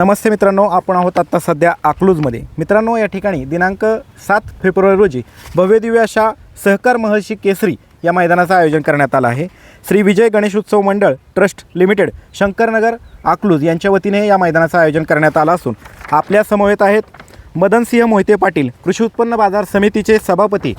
नमस्ते मित्रांनो आपण आहोत आत्ता सध्या अकलूजमध्ये. मित्रांनो या ठिकाणी दिनांक सात फेब्रुवारी रोजी भव्यदिव्य अशा सहकार महर्षी केसरी या मैदानाचं आयोजन करण्यात आलं आहे. श्री विजय गणेश उत्सव मंडळ ट्रस्ट लिमिटेड शंकरनगर अकलूज यांच्या वतीने या मैदानाचं आयोजन करण्यात आलं असून आपल्या समवेत आहेत मदनसिंह मोहिते पाटील कृषी उत्पन्न बाजार समितीचे सभापती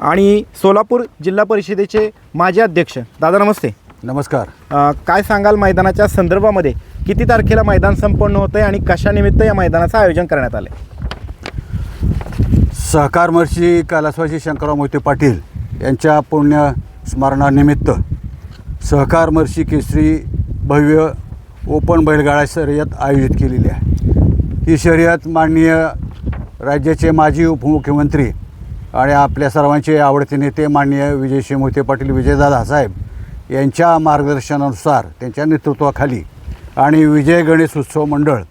आणि सोलापूर जिल्हा परिषदेचे माजी अध्यक्ष. दादा नमस्ते. नमस्कार. काय सांगाल मैदानाच्या संदर्भामध्ये? किती तारखेला मैदान संपन्न होतं आहे आणि कशानिमित्त या मैदानाचं आयोजन करण्यात आलं सहकार महर्षी कालासवासी शंकरराव मोहिते पाटील यांच्या पुण्य स्मरणानिमित्त सहकार महर्षी केसरी भव्य ओपन बैलगाडा शर्यत आयोजित केलेली आहे. ही शर्यत माननीय राज्याचे माजी उपमुख्यमंत्री आणि आपल्या सर्वांचे आवडते नेते माननीय विजयसिंह मोहिते पाटील विजयदादा साहेब यांच्या मार्गदर्शनानुसार त्यांच्या नेतृत्वाखाली आणि विजय गणेश उत्सव मंडळ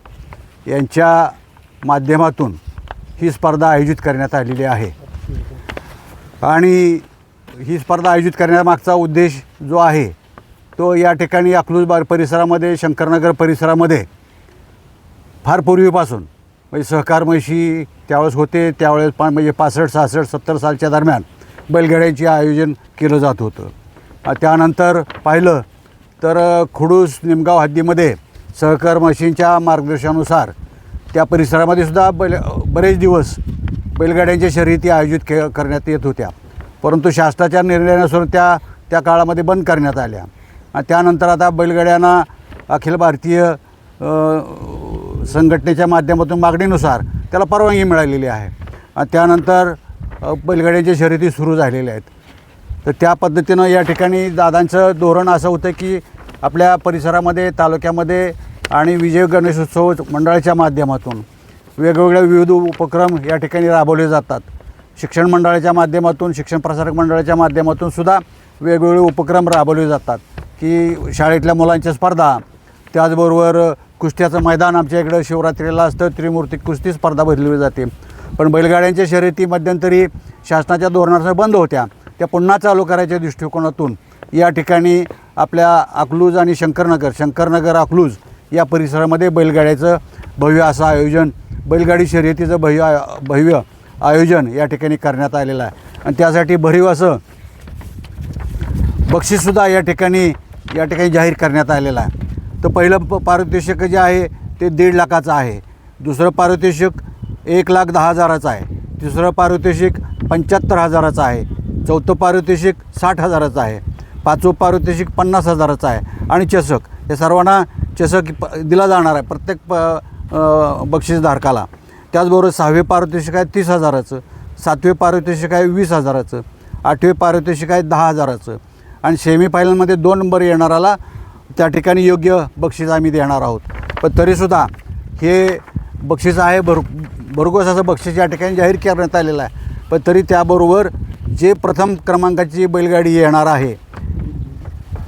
यांच्या माध्यमातून ही स्पर्धा आयोजित करण्यात आलेली आहे. आणि ही स्पर्धा आयोजित करण्यामागचा उद्देश जो आहे तो या ठिकाणी अकलूज बार परिसरामध्ये शंकरनगर परिसरामध्ये फार पूर्वीपासून म्हणजे सहकार म्हशी त्यावेळेस होते त्यावेळेस पा म्हणजे पासष्ट सहासष्ट सत्तर सालच्या दरम्यान बैलगाड्यांचे आयोजन केलं जात होतं. त्यानंतर पाहिलं तर खुडूस निमगाव हद्दीमध्ये सहकार म्हशींच्या मार्गदर्शनानुसार त्या परिसरामध्ये सुद्धा बैल बरेच दिवस बैलगाड्यांच्या शर्यती आयोजित के करण्यात येत होत्या. परंतु शासनाच्या निर्णयानुसार त्या त्या काळामध्ये बंद करण्यात आल्या. आणि त्यानंतर आता बैलगाड्यांना अखिल भारतीय संघटनेच्या माध्यमातून मागणीनुसार त्याला परवानगी मिळालेली आहे. आणि त्यानंतर बैलगाड्यांच्या शर्यती सुरू झालेल्या आहेत. तर त्या पद्धतीनं या ठिकाणी दादांचं धोरण असं होतं की आपल्या परिसरामध्ये तालुक्यामध्ये आणि विजय गणेशोत्सव मंडळाच्या माध्यमातून वेगवेगळे विविध उपक्रम या ठिकाणी राबवले जातात. शिक्षण मंडळाच्या माध्यमातून शिक्षण प्रसारक मंडळाच्या माध्यमातून सुद्धा वेगवेगळे उपक्रम राबवले जातात. की शाळेतल्या मुलांच्या स्पर्धा त्याचबरोबर कुस्त्याचं मैदान आमच्या इकडं शिवरात्रीला असतं त्रिमूर्ती कुस्ती स्पर्धा भरली जाते. पण बैलगाड्यांच्या शर्यती मध्यंतरी शासनाच्या धोरणानुसार बंद होत्या. त्या पुन्हा चालू करायच्या दृष्टिकोनातून या ठिकाणी आपल्या अकलूज आणि शंकरनगर शंकरनगर अकलूज या परिसरामध्ये बैलगाड्याचं भव्य असं आयोजन बैलगाडी शर्यतीचं भव्य आय- भव्य आयोजन या ठिकाणी करण्यात आलेलं आहे. आणि त्यासाठी भरीव असं बक्षीससुद्धा या ठिकाणी या ठिकाणी जाहीर करण्यात आलेलं आहे. तर पहिलं प पारितोषिक जे आहे ते दीड लाखाचं आहे. दुसरं पारितोषिक एक लाख दहा हजाराचं आहे. तिसरं पारितोषिक पंच्याहत्तर हजाराचं आहे. चौथं पारितोषिक साठ हजाराचं आहे. पाचवं पारितोषिक पन्नास हजाराचं आहे. आणि चषक. हे सर्वांना चषक प दिला जाणार आहे प्रत्येक प बक्षीसधारकाला. त्याचबरोबर सहावे पारितोषिक आहे तीस हजाराचं. सातवे पारितोषिक आहे वीस हजाराचं. आठवे पारितोषिक आहे दहा हजाराचं. आणि सेमीफायनलमध्ये दोन नंबर येणाराला त्या ठिकाणी योग्य बक्षीस आम्ही देणार आहोत. पण तरीसुद्धा हे बक्षीस आहे भर भरघोस असं बक्षीस या ठिकाणी जाहीर करण्यात आलेलं आहे. पण तरी त्याबरोबर जे प्रथम क्रमांकाची बैलगाडी येणार आहे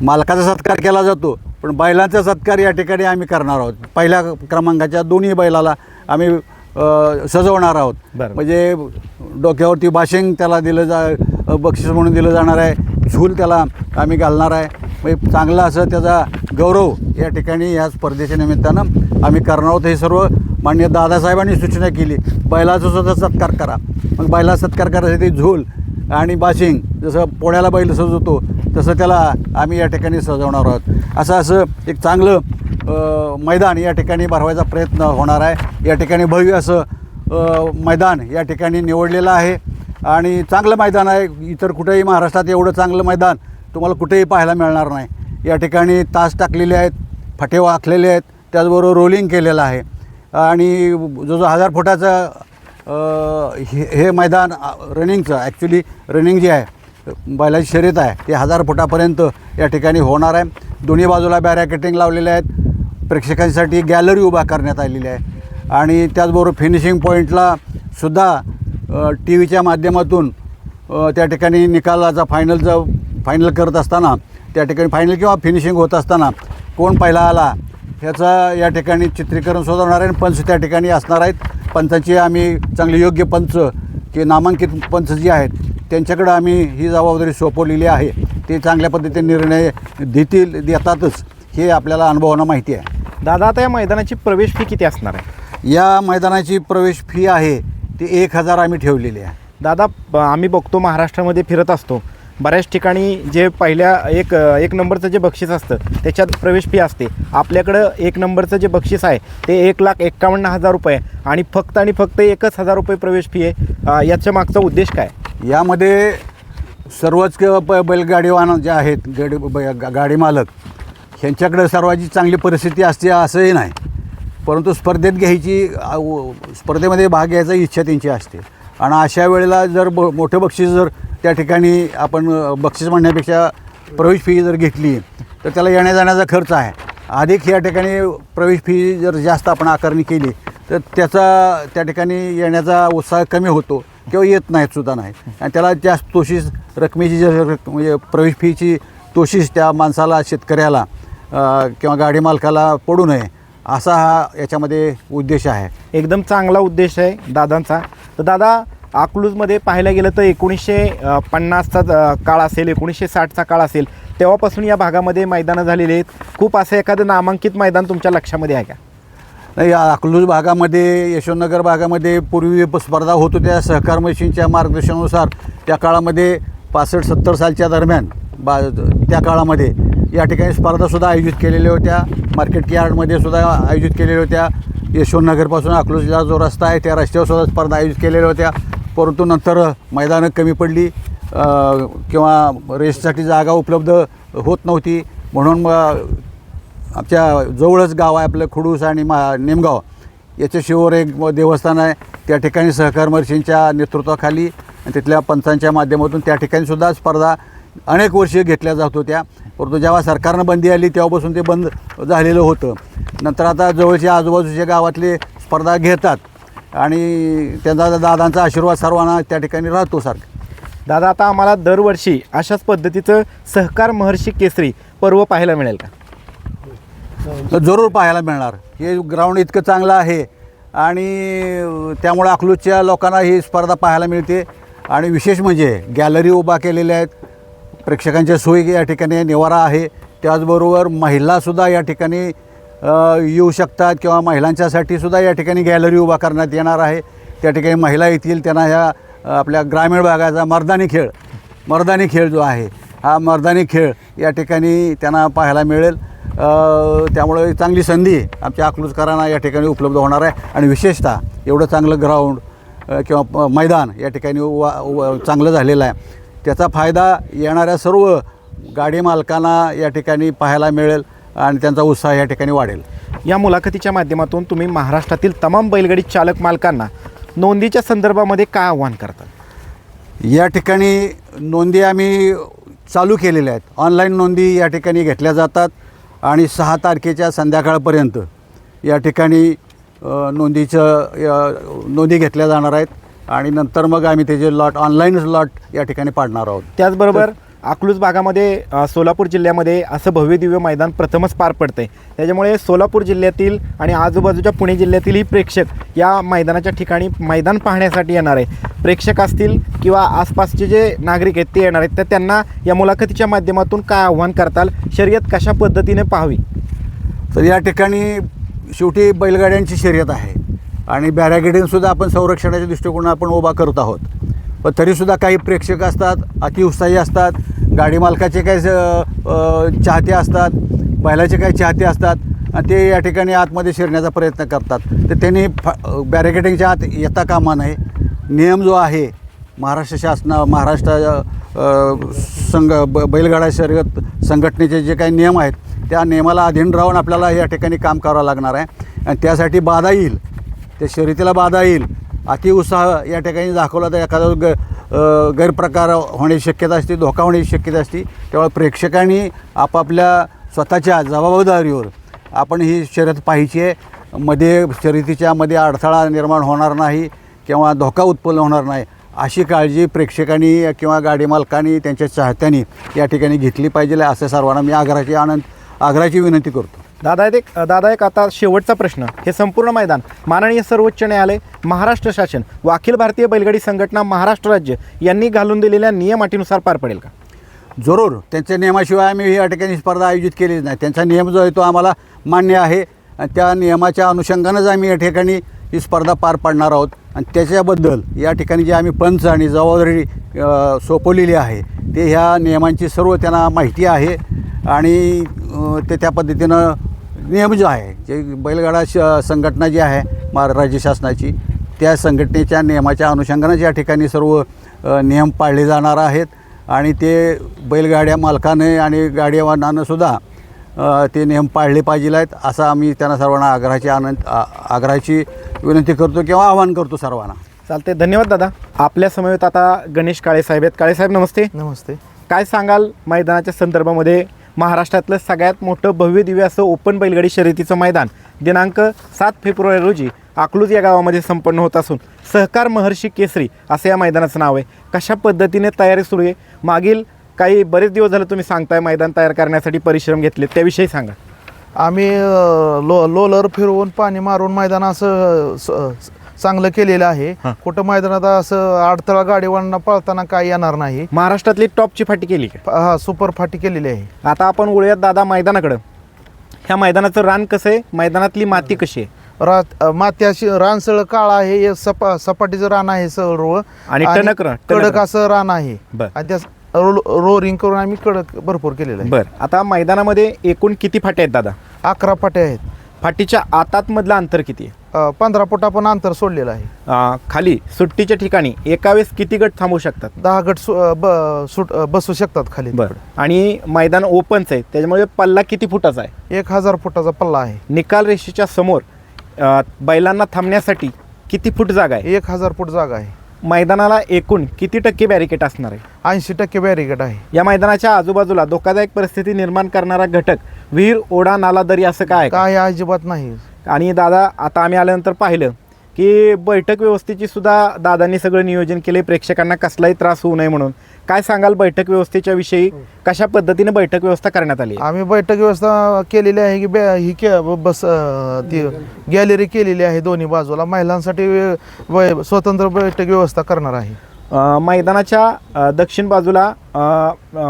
मालकाचा सत्कार केला जातो पण बैलांचा सत्कार या ठिकाणी आम्ही करणार आहोत. पहिल्या क्रमांकाच्या दोन्ही बैलाला आम्ही सजवणार आहोत. म्हणजे डोक्यावरती बाशिंग त्याला दिलं जा बक्षीस म्हणून दिलं जाणार आहे. झूल त्याला आम्ही घालणार आहे. म्हणजे चांगला असं त्याचा गौरव या ठिकाणी या स्पर्धेच्या निमित्तानं आम्ही करणार आहोत. हे सर्व मान्य दादासाहेबांनी सूचना केली. बैलाचा सुद्धा सत्कार करा. मग बैला सत्कार करायसाठी झूल आणि बाशिंग जसं पोळ्याला बैल सजवतो तसं त्याला आम्ही या ठिकाणी सजवणार आहोत. असं असं एक चांगलं मैदान या ठिकाणी भरवायचा प्रयत्न होणार आहे. या ठिकाणी भव्य असं मैदान या ठिकाणी निवडलेलं आहे. आणि चांगलं मैदान आहे. इतर कुठेही महाराष्ट्रात एवढं चांगलं मैदान तुम्हाला कुठेही पाहायला मिळणार नाही. या ठिकाणी तास टाकलेले आहेत फाटे आखलेले आहेत त्याचबरोबर रोलिंग केलेलं आहे. आणि जो जो हजार फुटाचं हे हे मैदान रनिंगचं ॲक्च्युली रनिंग जे आहे बैलाची शर्यत आहे. ते हजार फुटापर्यंत या ठिकाणी होणार आहे. दोन्ही बाजूला बॅरॅकेटिंग लावलेले आहेत. प्रेक्षकांसाठी गॅलरी उभा करण्यात आलेली आहे. आणि त्याचबरोबर फिनिशिंग पॉईंटला सुद्धा टी व्हीच्या माध्यमातून त्या ठिकाणी निकालाचा फायनलचा फायनल करत असताना त्या ठिकाणी फायनल किंवा फिनिशिंग होत असताना कोण पहिला आला ह्याचं या ठिकाणी चित्रीकरण सुद्धा होणार आहे. आणि पंच त्या ठिकाणी असणार आहेत. पंचांची आम्ही चांगले योग्य पंच की नामांकित पंच जे आहेत त्यांच्याकडं आम्ही ही जबाबदारी सोपवलेली आहे. ते चांगल्या पद्धतीने निर्णय देतील देतातच. हे आपल्याला अनुभवानं माहिती आहे. दादा आता या मैदानाची प्रवेश फी किती असणार आहे? या मैदानाची प्रवेश फी आहे ती एक हजार आम्ही ठेवलेली आहे. दादा ब- आम्ही बघतो महाराष्ट्रामध्ये फिरत असतो. बऱ्याच ठिकाणी जे पहिल्या एक एक नंबरचं जे बक्षीस असतं त्याच्यात प्रवेश फी असते. आपल्याकडं एक नंबरचं जे बक्षीस आहे ते एक लाख एक्कावन्न हजार रुपये आहे. आणि फक्त आणि फक्त एकच हजार रुपये प्रवेश फी आहे. अ, याच्या मागचा उद्देश काय? यामध्ये सर्वच क- ब बैलगाडी वाहन जे आहेत गाडी ब- गा- गाडी मालक ह्यांच्याकडे सर्वांची चांगली परिस्थिती असते असंही नाही. परंतु स्पर्धेत घ्यायची स्पर्धेमध्ये भाग घ्यायचा इच्छा त्यांची असते. आणि अशा वेळेला जर ब मोठं बक्षीस जर त्या ठिकाणी आपण बक्षीस म्हणण्यापेक्षा प्रवेश फी जर घेतली तर त्याला येण्या जाण्याचा खर्च आहे. अधिक या ठिकाणी प्रवेश फी जर जास्त आपण आकारणी केली तर त्याचा त्या ठिकाणी येण्याचा उत्साह कमी होतो. किंवा येत नाहीत सुद्धा नाही आणि त्याला जास्त तोशीस रकमेची जे म्हणजे प्रवेश फीची तोशीस त्या माणसाला शेतकऱ्याला किंवा गाडी मालकाला पडू नये असा हा याच्यामध्ये उद्देश आहे. एकदम चांगला उद्देश आहे दादांचा. तर दादा अकलूजमध्ये पाहायला गेलं तर एकोणीसशे पन्नासचा काळ असेल एकोणीसशे साठचा काळ असेल तेव्हापासून या भागामध्ये मैदानं झालेली आहेत. खूप असं एखादं नामांकित मैदान तुमच्या लक्षामध्ये आहे का? नाही या अकलूज भागामध्ये यशवंतनगर भागामध्ये पूर्वी स्पर्धा होत होत्या. सहकार मशीनच्या मार्गदर्शनानुसार त्या काळामध्ये पासष्ट सत्तर सालच्या दरम्यान बा त्या काळामध्ये या ठिकाणी स्पर्धासुद्धा आयोजित केलेल्या होत्या. मार्केट यार्डमध्ये सुद्धा आयोजित केलेल्या होत्या. यशवंतनगरपासून अकलूजला जो रस्ता आहे त्या रस्त्यावर सुद्धा स्पर्धा आयोजित केलेल्या होत्या. परंतु नंतर मैदानं कमी पडली किंवा रेससाठी जागा उपलब्ध होत नव्हती. म्हणून मग आमच्या जवळच गाव आहे आपलं खुडूस आणि मा नेमगाव. याच्या शिवर एक देवस्थान आहे. त्या ठिकाणी सहकार महर्षींच्या नेतृत्वाखाली आणि तिथल्या पंचांच्या माध्यमातून त्या ठिकाणी सुद्धा स्पर्धा अनेक वर्षे घेतल्या जात होत्या. परंतु जेव्हा सरकारनं बंदी आली तेव्हापासून ते बंद झालेलं होतं. नंतर आता जवळच्या आजूबाजूच्या गावातले स्पर्धा घेतात आणि त्यांचा दादांचा आशीर्वाद सर्वांना त्या ठिकाणी राहतो सारखं. दादा आता आम्हाला दरवर्षी अशाच पद्धतीचं सहकार महर्षी केसरी पर्व पाहायला मिळेल का? जरूर पाहायला मिळणार. हे ग्राउंड इतकं चांगलं आहे आणि त्यामुळे अकलूजच्या लोकांना ही स्पर्धा पाहायला मिळते. आणि विशेष म्हणजे गॅलरी उभा केलेल्या आहेत. प्रेक्षकांच्या सोयी या ठिकाणी निवारा आहे. त्याचबरोबर महिलासुद्धा या ठिकाणी येऊ शकतात किंवा महिलांच्यासाठी सुद्धा या ठिकाणी गॅलरी उभा करण्यात येणार आहे. त्या ठिकाणी महिला येतील त्यांना ह्या आपल्या ग्रामीण भागाचा मर्दानी खेळ मर्दानी खेळ जो आहे हा मर्दानी खेळ या ठिकाणी त्यांना पाहायला मिळेल. त्यामुळे चांगली संधी आमच्या अकलूजकरांना या ठिकाणी उपलब्ध होणार आहे. आणि विशेषतः एवढं चांगलं ग्राउंड किंवा प- मैदान या ठिकाणी वा व- चांगलं झालेलं आहे. त्याचा फायदा येणाऱ्या सर्व गाडी मालकांना या ठिकाणी पाहायला मिळेल आणि त्यांचा उत्साह या ठिकाणी वाढेल. या मुलाखतीच्या माध्यमातून तुम्ही महाराष्ट्रातील तमाम बैलगाडी चालक मालकांना नोंदीच्या संदर्भामध्ये काय आव्हान करतात या ठिकाणी नोंदी आम्ही चालू केलेल्या आहेत. ऑनलाईन नोंदी या ठिकाणी घेतल्या जातात आणि सहा तारखेच्या संध्याकाळपर्यंत या ठिकाणी नोंदीचं नोंदी घेतल्या जाणार आहेत. आणि नंतर मग आम्ही त्याचे लॉट ऑनलाईनच लॉट या ठिकाणी पाडणार आहोत. त्याचबरोबर अकलूज भागामध्ये सोलापूर जिल्ह्यामध्ये असं भव्य दिव्य मैदान प्रथमच पार पडतंय. त्याच्यामुळे सोलापूर जिल्ह्यातील आणि आजूबाजूच्या पुणे जिल्ह्यातीलही प्रेक्षक या मैदानाच्या ठिकाणी मैदान पाहण्यासाठी येणार आहे प्रेक्षक असतील किंवा आसपासचे जे नागरिक आहेत ते येणार आहेत. तर त्यांना या मुलाखतीच्या माध्यमातून काय आव्हान करताल? शर्यत कशा पद्धतीने पाहावी? तर या ठिकाणी शेवटी बैलगाड्यांची शर्यत आहे. आणि बॅरागेडिंगसुद्धा आपण संरक्षणाच्या दृष्टिकोनातून आपण उभा करत आहोत. पण तरीसुद्धा काही प्रेक्षक असतात अतिउत्साही असतात गाडी मालकाचे काही स- चाहते असतात बैलाचे काही चाहते असतात आणि ते या ठिकाणी आतमध्ये शिरण्याचा प्रयत्न करतात. तर त्यांनी फ बॅरिकेडिंगच्या आत येता कामा नये. नियम जो आहे महाराष्ट्र शासना महाराष्ट्र संघ ब बैलगाडा शर्यत संघटनेचे जे काही नियम आहेत त्या नियमाला अधीन राहून आपल्याला या ठिकाणी काम करावं लागणार आहे. आणि त्यासाठी बाधा येईल त्या शर्यतीला बाधा येईल अतिउत्साह या ठिकाणी दाखवला तर एखादा ग गैरप्रकार होण्याची शक्यता असते धोका होण्याची शक्यता असते. त्यामुळे प्रेक्षकांनी आपापल्या स्वतःच्या जबाबदारीवर आपण ही शर्यत पाहिजे आहे. मध्ये शर्यतीच्या मध्ये अडथळा निर्माण होणार नाही किंवा धोका उत्पन्न होणार नाही अशी काळजी प्रेक्षकांनी किंवा गाडी मालकांनी त्यांच्या चाहत्यांनी या ठिकाणी घेतली पाहिजे असं सर्वांना मी आग्रहाची आनंद आग्रहाची विनंती करतो. दादा एक दादा एक आता शेवटचा प्रश्न. हे संपूर्ण मैदान माननीय सर्वोच्च न्यायालय महाराष्ट्र शासन व अखिल भारतीय बैलगाडी संघटना महाराष्ट्र राज्य यांनी घालून दिलेल्या नियम अटीनुसार पार पडेल का? जरूर. त्यांच्या नियमाशिवाय आम्ही या ठिकाणी स्पर्धा आयोजित केलीच नाही. त्यांचा नियम जो आहे तो आम्हाला मान्य आहे. आणि त्या नियमाच्या अनुषंगानंच आम्ही या ठिकाणी ही स्पर्धा पार पाडणार आहोत. आणि त्याच्याबद्दल या ठिकाणी जे आम्ही पंच आणि जबाबदारी सोपवलेली आहे ते ह्या नियमांची सर्व त्यांना माहिती आहे. आणि ते त्या पद्धतीनं नियम जो आहे जे बैलगाडा श संघटना जी आहे मा राज्य शासनाची त्या संघटनेच्या नियमाच्या अनुषंगानं या ठिकाणी सर्व नियम पाळले जाणार आहेत आणि ते बैलगाड्या मालकाने आणि गाडीवानानं सुद्धा अ, ते नियम पाळले पाहिजे आहेत असं आम्ही त्यांना सर्वांना आग्रहाची आनंद आग्रहाची विनंती करतो किंवा आवाहन करतो सर्वांना. चालते धन्यवाद दादा. आपल्या समवेत आता गणेश काळे साहेब आहेत. काळे साहेब नमस्ते. नमस्ते. काय सांगाल मैदानाच्या संदर्भामध्ये? महाराष्ट्रातलं सगळ्यात मोठं भव्य दिव्य असं ओपन बैलगाडी शर्यतीचं मैदान दिनांक सात फेब्रुवारी रोजी अकलूज या गावामध्ये संपन्न होत असून सहकार महर्षी केसरी असं या मैदानाचं नाव आहे. कशा पद्धतीने तयारी सुरू आहे? मागील काही बरेच दिवस झालं तुम्ही सांगताय मैदान तयार करण्यासाठी परिश्रम घेतले त्याविषयी सांगा. आम्ही लो लोलर फिरवून पाणी मारून मैदान असं स- चांगलं केलेलं आहे. हां. कुठं मैदानात असं अडथळा गाडीवांना पळताना काय येणार नाही. महाराष्ट्रातली टॉपची फाटी केली का? हा सुपर फाटी केलेली आहे. आता आपण वळूयात दादा मैदानाकडं. ह्या मैदानाचं रान कसं आहे? मैदानातली माती कशी आहे? रात अ, मात्याशी रान सळ काळ आहे हे सपा सपाटीचं रान आहे सर्व. आणि टणक कडक. असं रान आहे. बर. आणि त्या रो- रोरिंग करून आम्ही कडक भरपूर केलेलं आहे. बरं. आता मैदानामध्ये एकूण किती फाट्या आहेत दादा? अकरा फाट्या आहेत. फाटीच्या आतात मधलं अंतर किती आहे? पंधरा फूट आपण अंतर सोडलेलं आहे. अं, खाली सुट्टीच्या ठिकाणी एका वेळेस किती गट थांबू शकतात? दहा गट सु- अ, ब- सुट अ, बसू शकतात खाली. बरं. आणि मैदान ओपनचं आहे त्याच्यामुळे पल्ला किती फुटाचा आहे? एक हजार फुटाचा पल्ला आहे. निकाल रेषेच्या समोर अं, बैलांना थांबण्यासाठी किती फूट जागा आहे? एक हजार फूट जागा आहे. मैदानाला एकूण किती टक्के बॅरिकेट असणार आहे? ऐंशी टक्के बॅरिकेड आहे. या मैदानाच्या आजूबाजूला धोकादायक परिस्थिती निर्माण करणारा घटक विहीर ओढा नाला दरी असं काय आहे का? काय अजिबात नाही. आणि दादा आता आम्ही आल्यानंतर पाहिलं की बैठक व्यवस्थेची सुद्धा दादांनी सगळं नियोजन केले प्रेक्षकांना कसलाही त्रास होऊ नये म्हणून. काय सांगाल बैठक व्यवस्थेच्या विषयी? कशा पद्धतीने बैठक व्यवस्था करण्यात आली? आम्ही बैठक व्यवस्था केलेली आहे की बॅ- ही के बस ती गॅलरी केलेली आहे दोन्ही बाजूला. महिलांसाठी स्वतंत्र बैठक व्यवस्था करणार आहे. मैदानाच्या दक्षिण बाजूला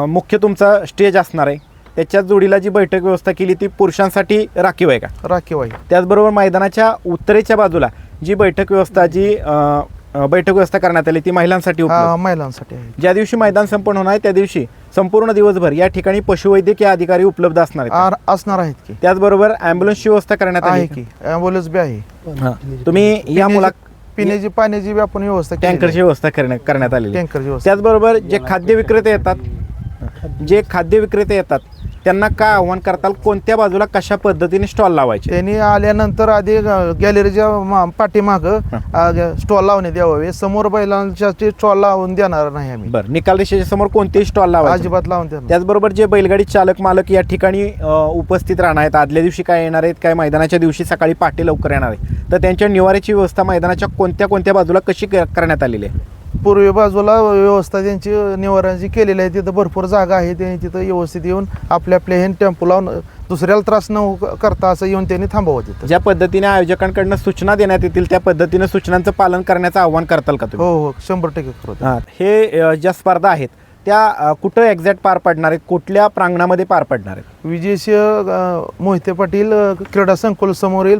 मुख्य तुमचा स्टेज असणार आहे. त्याच्या जोडीला जी बैठक व्यवस्था केली ती पुरुषांसाठी राखीव आहे का? राखीव आहे. त्याचबरोबर मैदानाच्या उत्तरेच्या बाजूला जी बैठक व्यवस्था जी अं, बैठक व्यवस्था करण्यात आली ती महिलांसाठी उपलब्ध? हा महिलांसाठी आहे. ज्या दिवशी मैदान संपन्न होणार आहे त्या दिवशी संपूर्ण दिवसभर या ठिकाणी पशुवैद्यकीय अधिकारी उपलब्ध असणार आहेत आर- असणार आहेत की. त्याचबरोबर ॲम्ब्युलन्सची व्यवस्था करण्यात आहे आली की? ॲम्ब्युलन्स बी आहे. हां. तुम्ही या मुला पिण्याची पाण्याची बी आपण व्यवस्था केलेली टँकरची. व्यवस्था करण्या- करण्यात आलेली आहे. टँकरची व्यवस्था. त्याचबरोबर जे खाद्य विक्रेते येतात जे खाद्य विक्रेते येतात त्यांना काय आव्हान करताल? कोणत्या बाजूला कशा पद्धतीने स्टॉल लावायचे? त्यांनी आल्यानंतर आधी गॅलरीच्या पाठीमागं स्टॉल लावण्यात यावे. समोर बैलांच्या स्टॉल लावून देणार नाही आम्ही. बरं. निकाल रेषेच्या समोर कोणतेही स्टॉल लावायचे? अजिबात लावून देणार त्याचबरोबर जे बैलगाडी चालक मालक या ठिकाणी अ, उपस्थित राहणार आहेत आदल्या दिवशी काय येणार आहेत काय मैदानाच्या दिवशी सकाळी पहाटे लवकर येणार आहे तर त्यांच्या निवाऱ्याची व्यवस्था मैदानाच्या कोणत्या कोणत्या बाजूला कशी करण्यात आलेली आहे? पूर्वी बाजूला व्यवस्था त्यांची निवारणाची केलेली आहे तिथं भरपूर जागा आहे त्यांनी तिथं व्यवस्थित येऊन आपल्या आपल्या हे टेम्पो लावून दुसऱ्याला त्रास न करता असं येऊन त्यांनी थांबवत तिथं. ज्या पद्धतीने आयोजकांकडनं सूचना देण्यात येतील त्या पद्धतीने सूचनांचं पालन करण्याचं आव्हान करताल का तुम्ही? हो हो शंभर टक्के करतो. हां ज्या स्पर्धा आहेत त्या कुठं एक्झॅक्ट पार पडणार आहेत? कुठल्या प्रांगणामध्ये पार पडणार आहेत? विजयसिंह मोहिते पाटील क्रीडा संकुल समोरील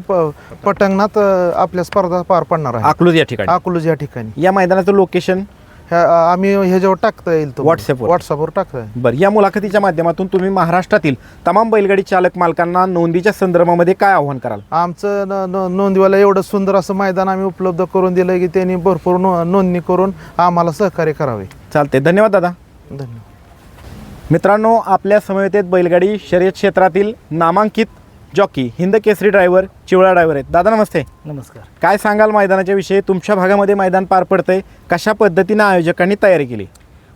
पटांगणात आपल्या स्पर्धा पार पडणार आहे. अकलूज या ठिकाणी? अकलूज या ठिकाणी. या मैदानाचं लोकेशन आम्ही ह्याच्यावर टाकता येईल व्हॉट्सअपवर. व्हॉट्सअपवर टाकता येईल बरं या मुलाखतीच्या माध्यमातून तुम्ही महाराष्ट्रातील तमाम बैलगाडी चालक मालकांना नोंदीच्या संदर्भामध्ये काय आव्हान कराल? आमचं न- न- नोंदवायला एवढं सुंदर असं मैदान आम्ही उपलब्ध करून दिलं की त्यांनी भरपूर नोंदणी करून आम्हाला सहकार्य करावे. चालते धन्यवाद दादा. धन्यवाद. मित्रांनो आपल्या समवेत बैलगाडी शर्यत क्षेत्रातील नामांकित जॉकी हिंद केसरी ड्रायव्हर चिवळा ड्रायव्हर आहेत. दादा नमस्ते. नमस्कार. काय सांगाल मैदानाच्या विषयी? तुमच्या भागामध्ये मैदान पार पडतंय. कशा पद्धतीनं आयोजकांनी तयारी केली?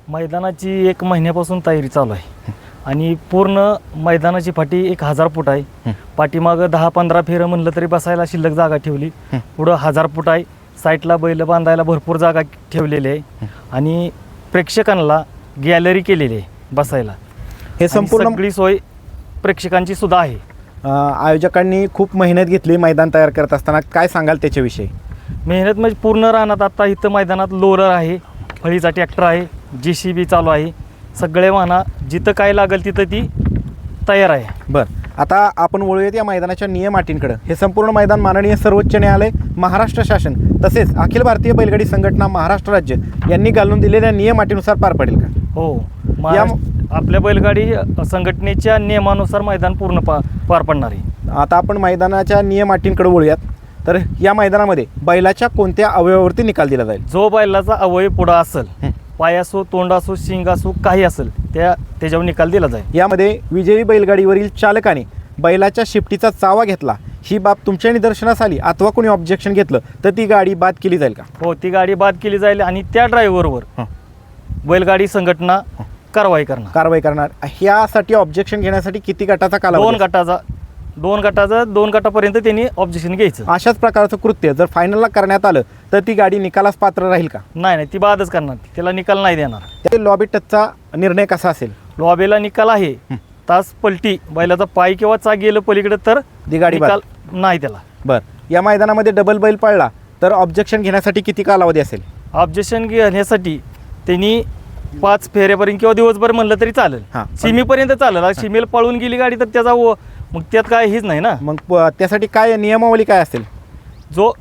मैदानाची एक महिन्यापासून तयारी चालू आहे. आणि पूर्ण मैदानाची फाटी एक हजार फूट आहे. पाठीमागं दहा पंधरा फेरं म्हणलं तरी बसायला शिल्लक जागा ठेवली. पुढं हजार फूट आहे. साईडला बैल बांधायला भरपूर जागा ठेवलेली आहे. आणि प्रेक्षकांना गॅलरी केलेली आहे बसायला. हे आणि संपूर्ण सगळी सोय प्रेक्षकांची सुद्धा आहे. अं, आयोजकांनी खूप मेहनत घेतली मैदान तयार करत असताना. काय सांगाल त्याच्याविषयी? मेहनत म्हणजे पूर्ण रानात आता इथं मैदानात लोरर आहे फळीचा ट्रॅक्टर आहे जे सी बी चालू आहे. सगळे वाहना जिथं काय लागेल तिथं ती तयार आहे. बरं. आता आपण वळूयात या मैदानाच्या नियम अटींकडे. हे संपूर्ण मैदान माननीय सर्वोच्च न्यायालय महाराष्ट्र शासन तसेच अखिल भारतीय बैलगाडी संघटना महाराष्ट्र राज्य यांनी घालून दिलेल्या नियम अटीनुसार पार पडेल का? हो. महाराष्ट्र- आपल्या बैलगाडी संघटनेच्या नियमानुसार मैदान पूर्ण पा पार पडणार आहे. आता आपण मैदानाच्या नियम अटींकडे वळूयात. तर या मैदानामध्ये बैलाच्या कोणत्या अवयवावरती निकाल दिला जाईल? जो बैलाचा अवयव पुढं असेल. पाय असो तोंड असो शिंग असो काही असेल त्या त्याच्यावर निकाल दिला जाईल. यामध्ये विजयी बैलगाडीवरील चालकाने बैलाच्या शिफ्टीचा चावा घेतला. ही बाब तुमच्या निदर्शनास आली. अथवा कोणी ऑब्जेक्शन घेतलं तर ती गाडी बाद केली जाईल का? हो ती गाडी बाद केली जाईल आणि त्या ड्रायव्हरवर हं. बैलगाडी संघटना कारवाई करणार. कारवाई करणार. ह्यासाठी ऑब्जेक्शन घेण्यासाठी किती गटाचा दोन कालावधी? गटाचा दोन गटाचं दोन गटापर्यंत त्यांनी ऑब्जेक्शन घ्यायचं. अशाच प्रकारचं कृत्य जर फायनलला करण्यात आलं तर ती गाडी निकालास पात्र राहील का? नाही नाही ती बादच करणार त्याला निकाल नाही देणार. त्या लॉबी टचचा निर्णय कसा असेल? लॉबेला निकाल आहे. तास पलटी बैलाचा पाय किंवा चाक गेलं पलीकडे तर ती गाडी बाद. निकाल नाही त्याला. बर. या मैदानामध्ये डबल बैल पडला तर ऑब्जेक्शन घेण्यासाठी किती कालावधी असेल? ऑब्जेक्शन घेण्यासाठी त्यांनी पाच फेऱ्यापर्यंत किंवा दिवसभर म्हणलं तरी चालेल. हां, सीमेपर्यंत चालेल. सीमेला पळून गेली गाडी तर त्याचा व- मग त्यात काय हेच नाही ना. मग प- त्यासाठी काय नियमावली काय असेल जो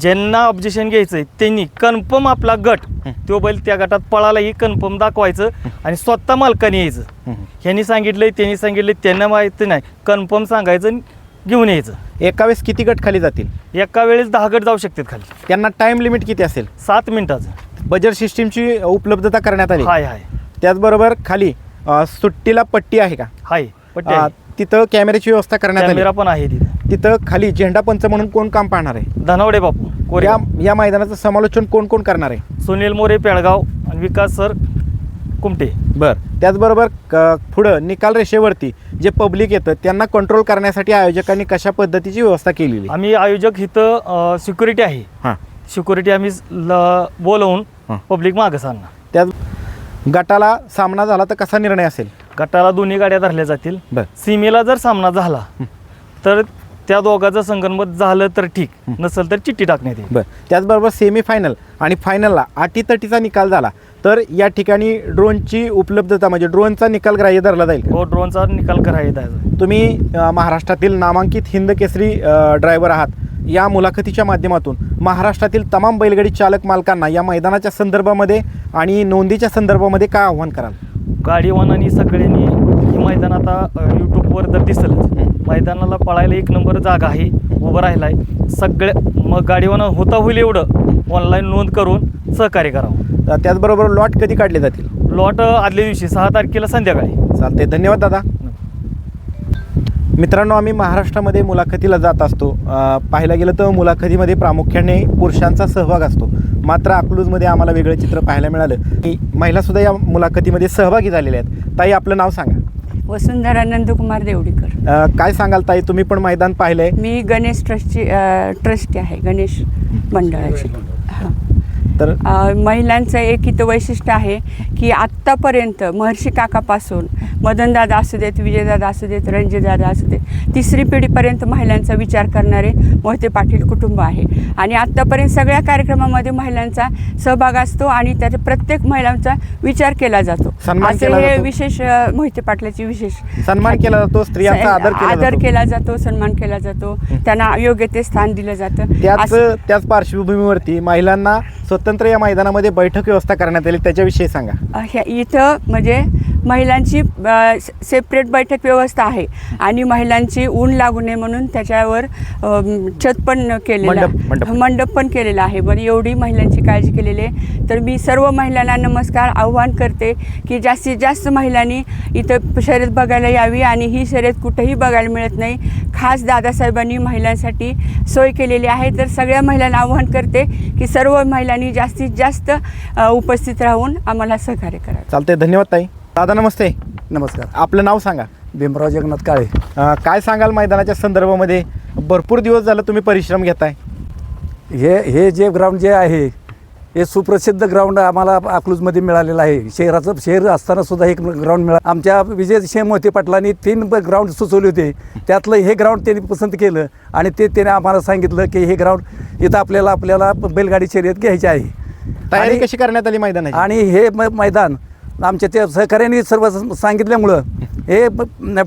ज्यांना ऑब्जेक्शन घ्यायचं आहे त्यांनी कन्फर्म आपला गट तो बैल त्या गटात पळालाही कन्फर्म दाखवायचं आणि स्वतः मालकाने यायचं. ह्यांनी सांगितलंय त्यांनी सांगितलंय त्यांना माहिती नाही. कन्फर्म सांगायचं आणि घेऊन यायचं. एका वेळेस किती गट खाली जातील? एका वेळेस दहा गट जाऊ शकतात खाली. त्यांना टाइम लिमिट किती असेल? सात मिनिटाचं. बजेट सिस्टीमची उपलब्धता करण्यात आली. हाय हाय. त्याचबरोबर खाली अ, सुट्टीला पट्टी आहे का? हाय पट्टी अ, आहे. तिथं कॅमेऱ्याची व्यवस्था करण्यात आली. कॅमेरा पण आहे तिथं. तिथं खाली झेंडा पंच म्हणून कोण काम पाहणार आहे? धनावडे बापू या कोरेगाव या मैदानाचं समालोचन कोण कोण करणार आहे? सुनील मोरे पेळगाव आणि विकास सर कुमटे. बर. त्याचबरोबर क- पुढं निकाल रेषेवरती जे पब्लिक येतं त्यांना कंट्रोल करण्यासाठी आयोजकांनी कशा पद्धतीची व्यवस्था केलेली? आम्ही आयोजक इथं सिक्युरिटी आहे. हां. सिक्युरिटी आम्ही ल- बोलवून. पब्लिक मागं सांगणार त्याच गटाला सामना झाला तर कसा निर्णय असेल? गटाला दोन्ही गाड्या धरल्या जातील. बर. सीमेला जर सामना झाला तर त्या दोघांचं संगनमत झालं तर ठीक नसेल तर चिठ्ठी टाकण्यात येईल. बर. त्याचबरोबर सेमीफायनल आणि फायनलला अटीतटीचा निकाल झाला तर या ठिकाणी ड्रोनची उपलब्धता म्हणजे ड्रोनचा निकाल ग्राह्य धरला जाईल? हो ड्रोनचा निकाल करायचा आहे. तुम्ही अ, महाराष्ट्रातील नामांकित हिंद केसरी ड्रायव्हर आहात. या मुलाखतीच्या माध्यमातून महाराष्ट्रातील तमाम बैलगाडी चालक मालकांना या मैदानाच्या संदर्भामध्ये आणि नोंदीच्या संदर्भामध्ये काय आव्हान कराल? गाडीवानांनी सगळ्यांनी ही मैदान आता यूट्यूबवर तर दिसलंच. मैदानाला पळायला एक नंबर जागा आहे उभं राहिला आहे सगळ्या मग गाडीवाना होता होईल एवढं ऑनलाईन नोंद करून सहकार्य करावं. त्याचबरोबर लॉट कधी काढले जातील? लॉट आदल्या दिवशी सहा तारखेला संध्याकाळी. चालते धन्यवाद दादा. मित्रांनो आम्ही महाराष्ट्रामध्ये मुलाखतीला जात असतो. पाहायला गेलं तर मुलाखतीमध्ये प्रामुख्याने पुरुषांचा सहभाग असतो. मात्र अकलूजमध्ये आम्हाला वेगळं चित्र पाहायला मिळालं. की महिलासुद्धा या मुलाखतीमध्ये सहभागी झालेल्या आहेत. ताई आपलं नाव सांगा. वसुंधरा नंदकुमार देवडीकर. काय सांगाल ताई? तुम्ही पण मैदान पाहिलंय. मी गणेश ट्रस्टची ट्रस्टी आहे गणेश मंडळाची. हां. तर महिलांचं एक इथं वैशिष्ट्य आहे की आत्तापर्यंत महर्षी काकापासून मदनदादा असू देत विजयदादा असू देत रणजितदादा असू देत तिसरी पिढीपर्यंत महिलांचा विचार करणारे मोहिते पाटील कुटुंब आहे. आणि आत्तापर्यंत सगळ्या कार्यक्रमामध्ये महिलांचा सहभाग असतो आणि त्याच्या प्रत्येक महिलांचा विचार केला जातो. असे हे. विशेष मोहिते पाटलाची विशेष सन्मान केला जातो स्त्रियांचा आदर केला आदर जातो. केला जातो सन्मान केला जातो त्यांना योग्य ते स्थान दिलं जातं. त्याच त्याच पार्श्वभूमीवरती महिलांना स्वतंत्र या मैदानामध्ये बैठक व्यवस्था करण्यात आली त्याच्याविषयी सांगा. ह्या इथं म्हणजे महिलांची सेपरेट बैठक व्यवस्था आहे. आणि महिलांची ऊन लागू नये म्हणून त्याच्यावर छत पण केलेलं मंडप- पण केलेला आहे. बरं एवढी महिलांची काळजी केलेली आहे. तर मी सर्व महिलांना नमस्कार आव्हान करते की जास्तीत जास्त महिलांनी इथं शर्यत बघायला यावी आणि ही शर्यत कुठेही बघायला मिळत नाही. खास दादासाहेबांनी महिलांसाठी सोय केलेली आहे. तर सगळ्या महिलांना आव्हान करते की सर्व महिलांनी जास्तीत जास्त उपस्थित राहून आम्हाला सहकार्य करावे. चालते धन्यवाद ताई. दादा नमस्ते. नमस्कार. आपलं नाव सांगा. भीमराव जगन्नाथ काळे. अ, काय सांगाल मैदानाच्या संदर्भामध्ये? भरपूर दिवस झालं तुम्ही परिश्रम घेताय. हे हे जे ग्राउंड जे आहे हे सुप्रसिद्ध ग्राउंड आम्हाला अकलूजमध्ये मिळालेलं आहे. शहराचं शहर असताना सुद्धा एक ग्राउंड मिळा आमच्या विजय शेम मोहिते पाटलांनी तीन ग्राउंड सुचवले होते. त्यातलं हे ग्राउंड त्यांनी पसंत केलं आणि ते त्याने आम्हाला सांगितलं की हे ग्राउंड इथं आपल्याला आपल्याला बैलगाडी शर्यत घ्यायची आहे. तयारी आणि- कशी करण्यात आली मैदानाची? आणि हे म- मैदान आमच्या त्या सहकार्याने सर्व सांगितल्यामुळं हे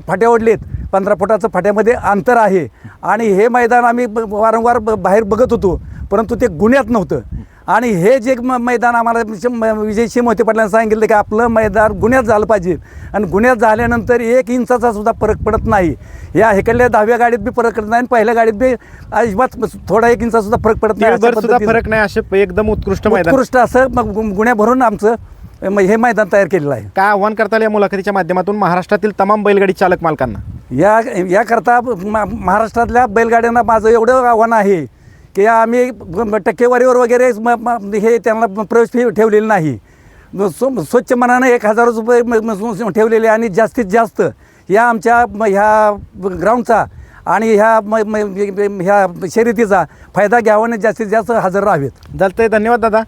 फाट्या ओढलेत. पंधरा फुटाचं फाट्यामध्ये अंतर आहे. आणि हे मैदान आम्ही वारंवार बाहेर बघत होतो परंतु ते गुन्ह्यात नव्हतं. आणि हे जे मैदान आम्हाला विजय मोहिते पाटलांनी सांगितलं की आपलं मैदान गुन्ह्यात झालं पाहिजे. आणि गुन्ह्यात झाल्यानंतर एक इंचाचा सुद्धा फरक पडत नाही. या इकडल्या दहाव्या गाडीत बी फरक पडत नाही आणि पहिल्या गाडीत बी अजिबात थोडा एक इंचा सुद्धा फरक पडत नाही फरक नाही असे एकदम उत्कृष्ट उत्कृष्ट असं मग गुन्ह्या भरून आमचं म- हे मैदान तयार केलेलं आहे. काय आव्हान करता येईल या मुलाखतीच्या माध्यमातून महाराष्ट्रातील तमाम बैलगाडी चालक मालकांना? या याकरता म- महाराष्ट्रातल्या बैलगाड्यांना माझं एवढं आव्हान आहे की आम्ही ब- टक्केवारीवर वगैरे म- म- हे त्यांना प्रवेश फी ठेवलेली नाही. स्व- स्वच्छ मनानं एक हजार रुपये म- म- ठेवलेले आणि जास्तीत जास्त या आमच्या म- ह्या ग्राउंडचा आणि ह्या म- म- ह्या शर्यतीचा फायदा घ्यावा आणि जास्तीत जास्त हजर राहावेत. चालतंय धन्यवाद दादा.